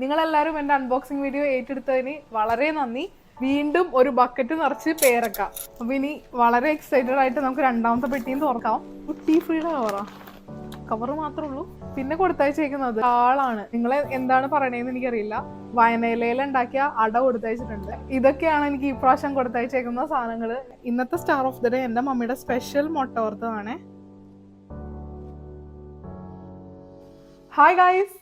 നിങ്ങളെല്ലാവരും എന്റെ unboxing video ഏറ്റെടുത്തതിന് വളരെ നന്ദി. വീണ്ടും ഒരു ബക്കറ്റ് നിറച്ച് പേരക്ക. അപ്പൊ ഇനി വളരെ എക്സൈറ്റഡ് ആയിട്ട് നമുക്ക് രണ്ടാമത്തെ പെട്ടിയും തുറക്കാം. ടീ ഫ്രീയുടെ കവറാ കവർ മാത്രമേ ഉള്ളൂ. പിന്നെ കൊടുത്തയച്ചേക്കുന്നത് ആളാണ്. നിങ്ങൾ എന്താണ് പറയണേന്ന് എനിക്കറിയില്ല. വയനയിലയിൽ ഉണ്ടാക്കിയ അട കൊടുത്തയച്ചിട്ടുണ്ട്. ഇതൊക്കെയാണ് എനിക്ക് ഈ പ്രാവശ്യം കൊടുത്തയച്ചേക്കുന്ന സാധനങ്ങൾ ഇന്നത്തെ സ്റ്റാർ ഓഫ് ദ ഡേ എന്റെ മമ്മിയുടെ സ്പെഷ്യൽ മുട്ട ഓർത്തതാണ് ഹായ് ഗായ്സ്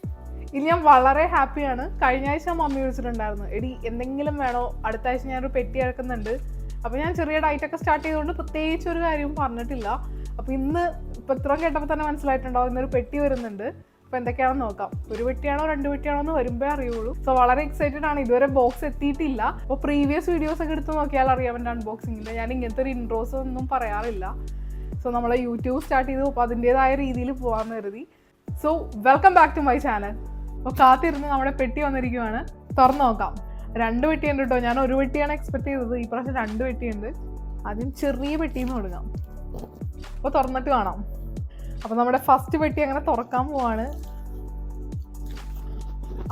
ഇനി ഞാൻ വളരെ ഹാപ്പിയാണ്. കഴിഞ്ഞ ആഴ്ച മമ്മി വിളിച്ചിട്ടുണ്ടായിരുന്നു. എടി എന്തെങ്കിലും വേണോ? അടുത്ത ആഴ്ച ഞാനൊരു പെട്ടി ഇറക്കുന്നുണ്ട് അപ്പോൾ ഞാൻ ചെറിയ ഡയറ്റ് ഒക്കെ സ്റ്റാർട്ട് ചെയ്തുകൊണ്ട് പ്രത്യേകിച്ച് ഒരു കാര്യവും പറഞ്ഞിട്ടില്ല. അപ്പോൾ ഇന്ന് ഇപ്പം ഇത്രയും കേട്ടപ്പോൾ തന്നെ മനസ്സിലായിട്ടുണ്ടാവും. ഇന്നൊരു പെട്ടി വരുന്നുണ്ട്. അപ്പോൾ എന്തൊക്കെയാണെന്ന് നോക്കാം. ഒരു പെട്ടിയാണോ രണ്ട് പെട്ടിയാണോ എന്ന് വരുമ്പോൾ അറിയുള്ളൂ. സോ വളരെ എക്സൈറ്റഡ് ആണ്. ഇതുവരെ ബോക്സ് എത്തിയിട്ടില്ല. അപ്പോൾ പ്രീവിയസ് വീഡിയോസ് ഒക്കെ എടുത്ത് നോക്കിയാൽ അറിയാം എന്റെ അൺബോക്സിങ്ങിന്റെ ഞാൻ ഇങ്ങനത്തെ ഒരു ഇൻട്രോസ് ഒന്നും പറയാറില്ല. സോ നമ്മളെ യൂട്യൂബ് സ്റ്റാർട്ട് ചെയ്തു. അപ്പോൾ അതിന്റെതായ രീതിയിൽ പോകാമെന്ന് കരുതി. So welcome back to my channel അപ്പോൾ കാത്തിരുന്ന് നമ്മുടെ പെട്ടി വന്നിരിക്കുവാണ്. തുറന്നു നോക്കാം. രണ്ട് പെട്ടിയുണ്ട് കേട്ടോ. ഞാൻ ഒരു പെട്ടിയാണ് എക്സ്പെക്ട് ചെയ്തത്. ഈ പ്രാവശ്യം രണ്ട് പെട്ടിയുണ്ട്. ആദ്യം ചെറിയ പെട്ടിയിൽ കൊടുക്കാം. അപ്പോൾ തുറന്നിട്ട് കാണാം. അപ്പോൾ നമ്മുടെ ഫസ്റ്റ് പെട്ടി അങ്ങനെ തുറക്കാൻ പോവാണ്.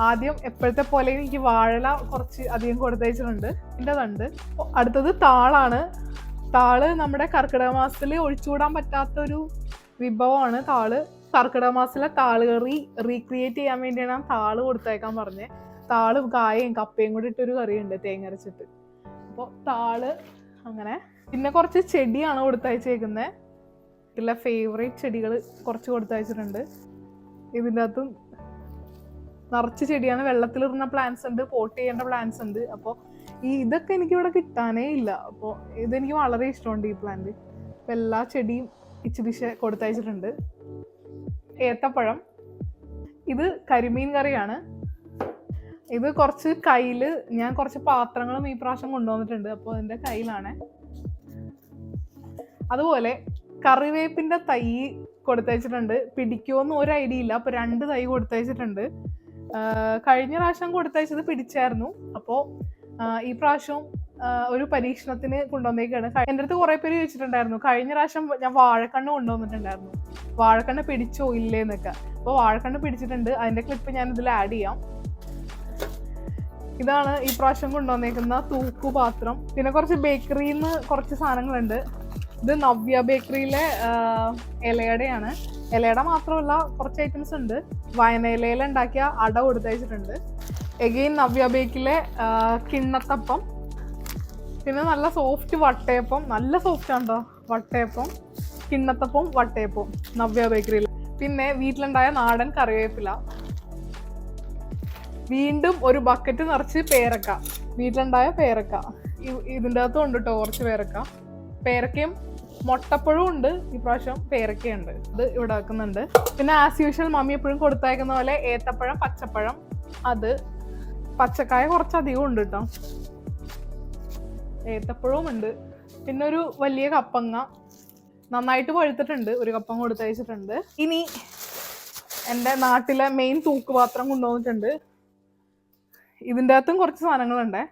ആദ്യം എപ്പോഴത്തെ പോലെ എനിക്ക് വാഴല കുറച്ച് അധികം കൊടുത്തയച്ചിട്ടുണ്ട്. എന്റെ തണ്ട്. അടുത്തത് താളാണ്. താൾ നമ്മുടെ കർക്കിടക മാസത്തിൽ ഒഴിച്ചുകൂടാൻ പറ്റാത്തൊരു വിഭവമാണ് താൾ. കർക്കിടക മാസത്തിലെ താൾ കറി റീക്രിയേറ്റ് ചെയ്യാൻ വേണ്ടിയാണ് ഞാൻ താൾ കൊടുത്തേക്കാൻ പറഞ്ഞത് താൾ കായയും കപ്പയും കൂടി ഇട്ടൊരു കറിയുണ്ട് തേങ്ങ അരച്ചിട്ട്. അപ്പോൾ താൾ അങ്ങനെ പിന്നെ കുറച്ച് ചെടിയാണ് കൊടുത്തയച്ചേക്കുന്നത് ഇതിലെ ഫേവറേറ്റ് ചെടികൾ കുറച്ച് കൊടുത്തയച്ചിട്ടുണ്ട്. ഇതിന്റെ അകത്തും നിറച്ച് ചെടിയാണ്. വെള്ളത്തിലിടുന്ന പ്ലാന്റ്സ് ഉണ്ട് പോട്ട് ചെയ്യേണ്ട പ്ലാന്റ്സ് ഉണ്ട്. അപ്പോൾ ഈ ഇതൊക്കെ എനിക്ക് ഇവിടെ കിട്ടാനേ ഇല്ല. അപ്പോൾ ഇതെനിക്ക് വളരെ ഇഷ്ടമുണ്ട് ഈ പ്ലാന്റ് അപ്പോൾ എല്ലാ ചെടിയും ഇച്ചിരി കൊടുത്തയച്ചിട്ടുണ്ട്. ഏത്തപ്പഴം. ഇത് കരിമീൻ കറിയാണ്. ഇത് കുറച്ച് കയ്യിൽ ഞാൻ കുറച്ച് പാത്രങ്ങളും ഈ പ്രാവശ്യം കൊണ്ടുവന്നിട്ടുണ്ട്. അപ്പോൾ അതിന്റെ കയ്യിലാണ്. അതുപോലെ കറിവേപ്പിന്റെ തൈ കൊടുത്തയച്ചിട്ടുണ്ട്. പിടിക്കുമെന്ന് ഒരു ഐഡിയ ഇല്ല. അപ്പോൾ രണ്ട് തൈ കൊടുത്തയച്ചിട്ടുണ്ട്. കഴിഞ്ഞ പ്രാവശ്യം കൊടുത്തയച്ചത് പിടിച്ചായിരുന്നു. അപ്പോൾ ഈ പ്രാവശ്യം ഒരു പരീക്ഷണത്തിന് കൊണ്ടുവന്നേക്കാണ്. എന്റെ അടുത്ത് കുറേ പേര് ചോദിച്ചിട്ടുണ്ടായിരുന്നു. കഴിഞ്ഞ പ്രാവശ്യം ഞാൻ വാഴക്കണ്ണ് കൊണ്ടുവന്നിട്ടുണ്ടായിരുന്നു. വാഴക്കണ്ണ് പിടിച്ചോ ഇല്ലേ എന്നൊക്കെ. അപ്പോൾ വാഴക്കണ്ണ് പിടിച്ചിട്ടുണ്ട്. അതിന്റെ ക്ലിപ്പ് ഞാൻ ഇതിൽ ആഡ് ചെയ്യാം. ഇതാണ് ഈ പ്രാവശ്യം കൊണ്ടുവന്നേക്കുന്ന തൂക്കുപാത്രം പിന്നെ കുറച്ച് ബേക്കറിയിൽ നിന്ന് കുറച്ച് സാധനങ്ങളുണ്ട്. ഇത് നവ്യ ബേക്കറിയിലെ ഇലയടയാണ്. ഇലയട മാത്രമല്ല കുറച്ച് ഐറ്റംസ് ഉണ്ട്. വയനയിലയിൽ ഉണ്ടാക്കിയ അട കൊടുത്തയച്ചിട്ടുണ്ട്. എഗെയിൻ നവ്യ ബേക്കിലെ കിണ്ണത്തപ്പം. പിന്നെ നല്ല സോഫ്റ്റ് വട്ടയപ്പം നല്ല സോഫ്റ്റ് ആണോ വട്ടയപ്പം. കിണ്ണത്തപ്പം വട്ടയപ്പം. നവ്യ ബേക്കറിയിൽ പിന്നെ വീട്ടിലുണ്ടായ നാടൻ കറിവേപ്പില. വീണ്ടും ഒരു ബക്കറ്റ് നിറച്ച് പേരക്ക. വീട്ടിലുണ്ടായ പേരക്ക. ഇതിന്റെ അകത്തും ഉണ്ട് കേട്ടോ കുറച്ച് പേരക്ക. പേരക്കയും മുട്ടപ്പഴവും ഉണ്ട്. ഈ പ്രാവശ്യം പേരക്കയുണ്ട്. ഇത് ഇവിടെ വെക്കുന്നുണ്ട്. പിന്നെ ആസ് യൂഷ്വൽ മമ്മി എപ്പോഴും കൊടുത്തയക്കുന്ന പോലെ ഏത്തപ്പഴം പച്ചപ്പഴം. അത് പച്ചക്കായ കുറച്ചധികം ഉണ്ട് കേട്ടോ ഏത്തപ്പഴവും ഉണ്ട് പിന്നെ ഒരു വലിയ കപ്പങ്ങ. നന്നായിട്ട് പഴുത്തിട്ടുണ്ട്. ഒരു കപ്പം കൊടുത്തയച്ചിട്ടുണ്ട് ഇനി എന്റെ നാട്ടിലെ മെയിൻ തൂക്കുപാത്രം കൊണ്ടുവന്നിട്ടുണ്ട്. ഇതിന്റെ അകത്തും കുറച്ച് സാധനങ്ങളുണ്ട്.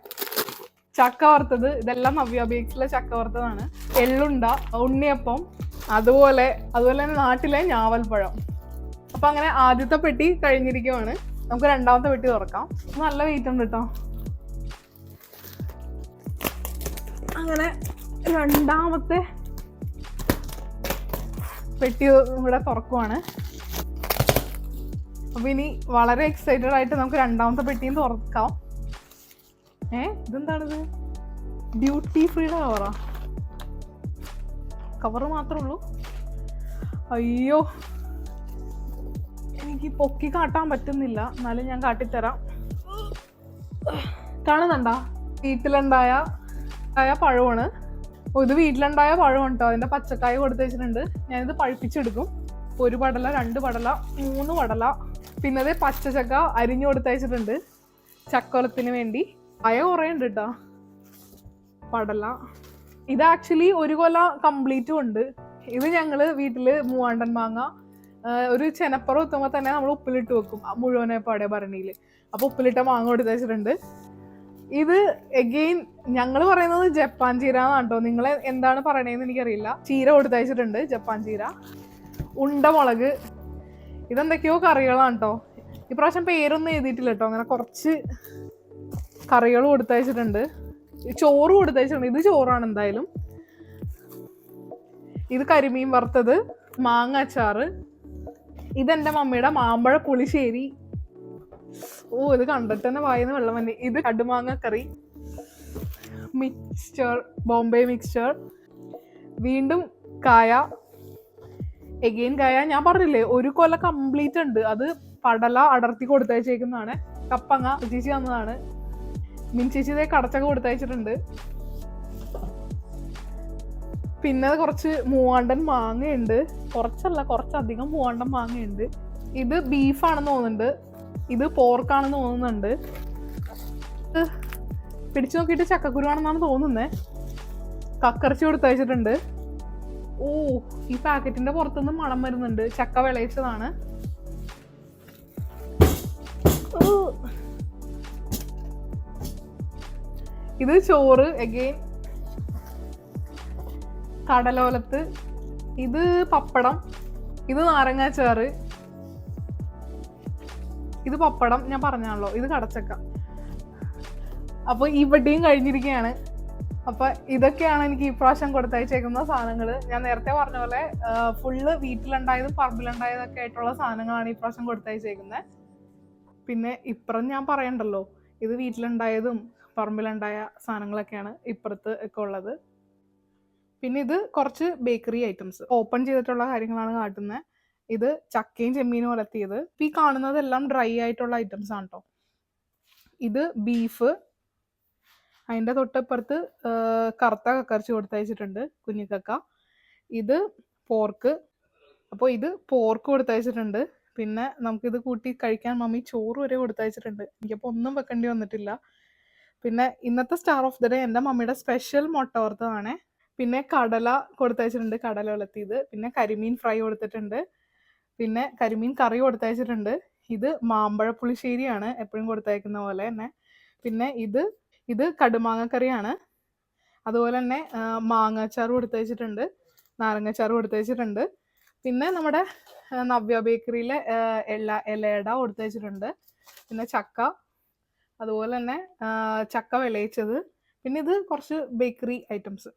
ചക്ക വറുത്തത് ഇതെല്ലാം നവ്യ ചക്ക വറുത്തതാണ്. എള്ളുണ്ട ഉണ്ണിയപ്പം അതുപോലെ അതുപോലെ തന്നെ നാട്ടിലെ ഞാവൽപ്പഴം. അപ്പം അങ്ങനെ ആദ്യത്തെ പെട്ടി കഴിഞ്ഞിരിക്കുവാണ്. നമുക്ക് രണ്ടാമത്തെ പെട്ടി തുറക്കാം. നല്ല വെയിറ്റ് ഉണ്ട് കേട്ടോ അങ്ങനെ രണ്ടാമത്തെ പെട്ടി ഇവിടെ തുറക്കുവാണ്. അപ്പൊ ഇനി വളരെ എക്സൈറ്റഡ് ആയിട്ട് നമുക്ക് രണ്ടാമത്തെ പെട്ടിയും തുറക്കാം. ഏ ഇതെന്താണിത്? ഡ്യൂട്ടി ഫ്രീയുടെ കവറാ കവറ് മാത്രമേ ഉള്ളൂ? അയ്യോ. എനിക്ക് പൊക്കി കാട്ടാൻ പറ്റുന്നില്ല. എന്നാലും ഞാൻ കാട്ടിത്തരാം. കാണുന്നുണ്ടാ? വീട്ടിലുണ്ടായ ആയ പഴമാണ്. ഇത് വീട്ടിലുണ്ടായ പഴമാണ് കേട്ടോ അതിന്റെ പച്ചക്കായ കൊടുത്തു വെച്ചിട്ടുണ്ട്. ഞാനിത് പഴുപ്പിച്ചെടുക്കും. ഒരു പടല രണ്ട് പടല മൂന്ന് പടല. പിന്നെ അത് പച്ചച്ചക്ക അരിഞ്ഞു കൊടുത്തയച്ചിട്ടുണ്ട് ചക്കോളത്തിന് വേണ്ടി. അയ കുറേ ഉണ്ട് കേട്ടോ പടല. ഇത് ആക്ച്വലി ഒരു കൊല കംപ്ലീറ്റും ഉണ്ട്. ഇത് ഞങ്ങൾ വീട്ടിൽ മൂവാണ്ടൻ മാങ്ങ ഒരു ചെനപ്പുറം എത്തുമ്പോൾ തന്നെ നമ്മൾ ഉപ്പിലിട്ട് വെക്കും. മുഴുവനായി പാടിയ പാടെ ഭരണിയിൽ അപ്പോൾ ഉപ്പിലിട്ട മാങ്ങ കൊടുത്ത് വെച്ചിട്ടുണ്ട്. ഇത് എഗെയിൻ ഞങ്ങൾ പറയുന്നത് ജപ്പാൻ ചീര എന്നാണ് കേട്ടോ നിങ്ങൾ എന്താണ് പറയണതെന്ന് എനിക്കറിയില്ല. ചീര കൊടുത്തയച്ചിട്ടുണ്ട് ജപ്പാൻ ചീര. ഉണ്ടമുളക്. ഇതെന്തൊക്കെയോ കറികളാണ് കേട്ടോ ഇപ്രാവശ്യം പേരൊന്നും എഴുതിയിട്ടില്ല കേട്ടോ അങ്ങനെ കുറച്ച് കറികൾ കൊടുത്തയച്ചിട്ടുണ്ട്. ചോറ് കൊടുത്തയച്ചിട്ടുണ്ട്. ഇത് ചോറാണ് എന്തായാലും. ഇത് കരിമീൻ വറുത്തത് മാങ്ങ അച്ചാറ്. ഇതെന്റെ മമ്മിയുടെ മാമ്പഴ പുളിശ്ശേരി ഓ ഇത് കണ്ടിട്ട് തന്നെ വായന്ന് വെള്ളം വന്നി. ഇത് കടുമാങ്ങ കറി. മിക്സ്ചർ ബോംബെ മിക്സ്ചർ വീണ്ടും കായ. എഗെയിൻ കായ. ഞാൻ പറഞ്ഞില്ലേ ഒരു കൊല കംപ്ലീറ്റ് ഉണ്ട്. അത് പടല അടർത്തി കൊടുത്തയച്ചേക്കുന്നതാണ്. കപ്പങ്ങ ചേച്ചി തന്നതാണ്. മിൻ ചേച്ചി കടച്ചൊക്കെ കൊടുത്തയച്ചിട്ടുണ്ട്. പിന്നെ കുറച്ച് മൂവാണ്ടൻ മാങ്ങയുണ്ട്. കുറച്ചല്ല കുറച്ചധികം മൂവാണ്ടൻ മാങ്ങയുണ്ട്. ഇത് ബീഫാണെന്ന് തോന്നുന്നുണ്ട്. ഇത് പോർക്കാണെന്ന് തോന്നുന്നുണ്ട്. പിടിച്ചു നോക്കിയിട്ട് ചക്കക്കുരുവാണെന്നാണ് തോന്നുന്നത് കക്കറച്ചി കൊടുത്തയച്ചിട്ടുണ്ട് ഓ ഈ പാക്കറ്റിന്റെ പുറത്തുനിന്ന് മണം വരുന്നുണ്ട്. ചക്ക വിളയിച്ചതാണ്. ഇത് ചോറ് എഗെയിൻ കടലോലത്ത്. ഇത് പപ്പടം. ഇത് നാരങ്ങാച്ചാറ് ഇത് പപ്പടം ഞാൻ പറഞ്ഞാണല്ലോ ഇത് കടച്ചക്ക. അപ്പൊ ഇവിടെയും കഴിഞ്ഞിരിക്കുകയാണ് അപ്പൊ ഇതൊക്കെയാണ് എനിക്ക് ഈ പ്രാവശ്യം കൊടുത്തയച്ചേക്കുന്ന സാധനങ്ങൾ ഞാൻ നേരത്തെ പറഞ്ഞ പോലെ ഫുള്ള് വീട്ടിലുണ്ടായതും പറമ്പിലുണ്ടായതൊക്കെ ആയിട്ടുള്ള സാധനങ്ങളാണ് ഈ പ്രാവശ്യം കൊടുത്തയച്ചേക്കുന്നത് പിന്നെ ഇപ്പുറം ഞാൻ പറയണ്ടല്ലോ ഇത് വീട്ടിലുണ്ടായതും പറമ്പിലുണ്ടായ സാധനങ്ങളൊക്കെയാണ് ഇപ്പുറത്ത് ഒക്കെ ഉള്ളത്. പിന്നെ ഇത് കുറച്ച് ബേക്കറി ഐറ്റംസ്. ഓപ്പൺ ചെയ്തിട്ടുള്ള കാര്യങ്ങളാണ് കാട്ടുന്നത് ഇത് ചക്കയും ചെമ്മീനും ഉലത്തിയത് ഈ കാണുന്നതെല്ലാം ഡ്രൈ ആയിട്ടുള്ള ഐറ്റംസ് ആണ് കേട്ടോ ഇത് ബീഫ് അതിന്റെ തൊട്ടപ്പുറത്ത് കറുത്ത കക്കറച്ചി കൊടുത്തയച്ചിട്ടുണ്ട് കുഞ്ഞിക്കക്ക ഇത് പോർക്ക്. അപ്പോൾ ഇത് പോർക്ക് കൊടുത്തയച്ചിട്ടുണ്ട്. പിന്നെ നമുക്കിത് കൂട്ടി കഴിക്കാൻ മമ്മി ചോറ് വരെ കൊടുത്തയച്ചിട്ടുണ്ട്. എനിക്കപ്പോൾ ഒന്നും വെക്കേണ്ടി വന്നിട്ടില്ല. പിന്നെ ഇന്നത്തെ സ്റ്റാർ ഓഫ് ദ ഡേ എന്റെ മമ്മിയുടെ സ്പെഷ്യൽ മുട്ട വറുത്തതാണേ. പിന്നെ കടല കൊടുത്തയച്ചിട്ടുണ്ട് കടല ഉലത്തിയത് പിന്നെ കരിമീൻ ഫ്രൈ കൊടുത്തിട്ടുണ്ട്. പിന്നെ കരിമീൻ കറി കൊടുത്തയച്ചിട്ടുണ്ട്. ഇത് മാമ്പഴ പുളിശ്ശേരിയാണ് എപ്പോഴും കൊടുത്തയക്കുന്ന പോലെ തന്നെ. പിന്നെ ഇത് ഇത് കടുമാങ്ങക്കറിയാണ്. അതുപോലെ തന്നെ മാങ്ങാച്ചാർ കൊടുത്തയച്ചിട്ടുണ്ട്. നാരങ്ങാച്ചാർ കൊടുത്തയച്ചിട്ടുണ്ട്. പിന്നെ നമ്മുടെ നവ്യ ബേക്കറിയിലെ എള്ള ഇലയട കൊടുത്തയച്ചിട്ടുണ്ട്. പിന്നെ ചക്ക. അതുപോലെ തന്നെ ചക്ക വിളയിച്ചത്. പിന്നെ ഇത് കുറച്ച് ബേക്കറി ഐറ്റംസ്.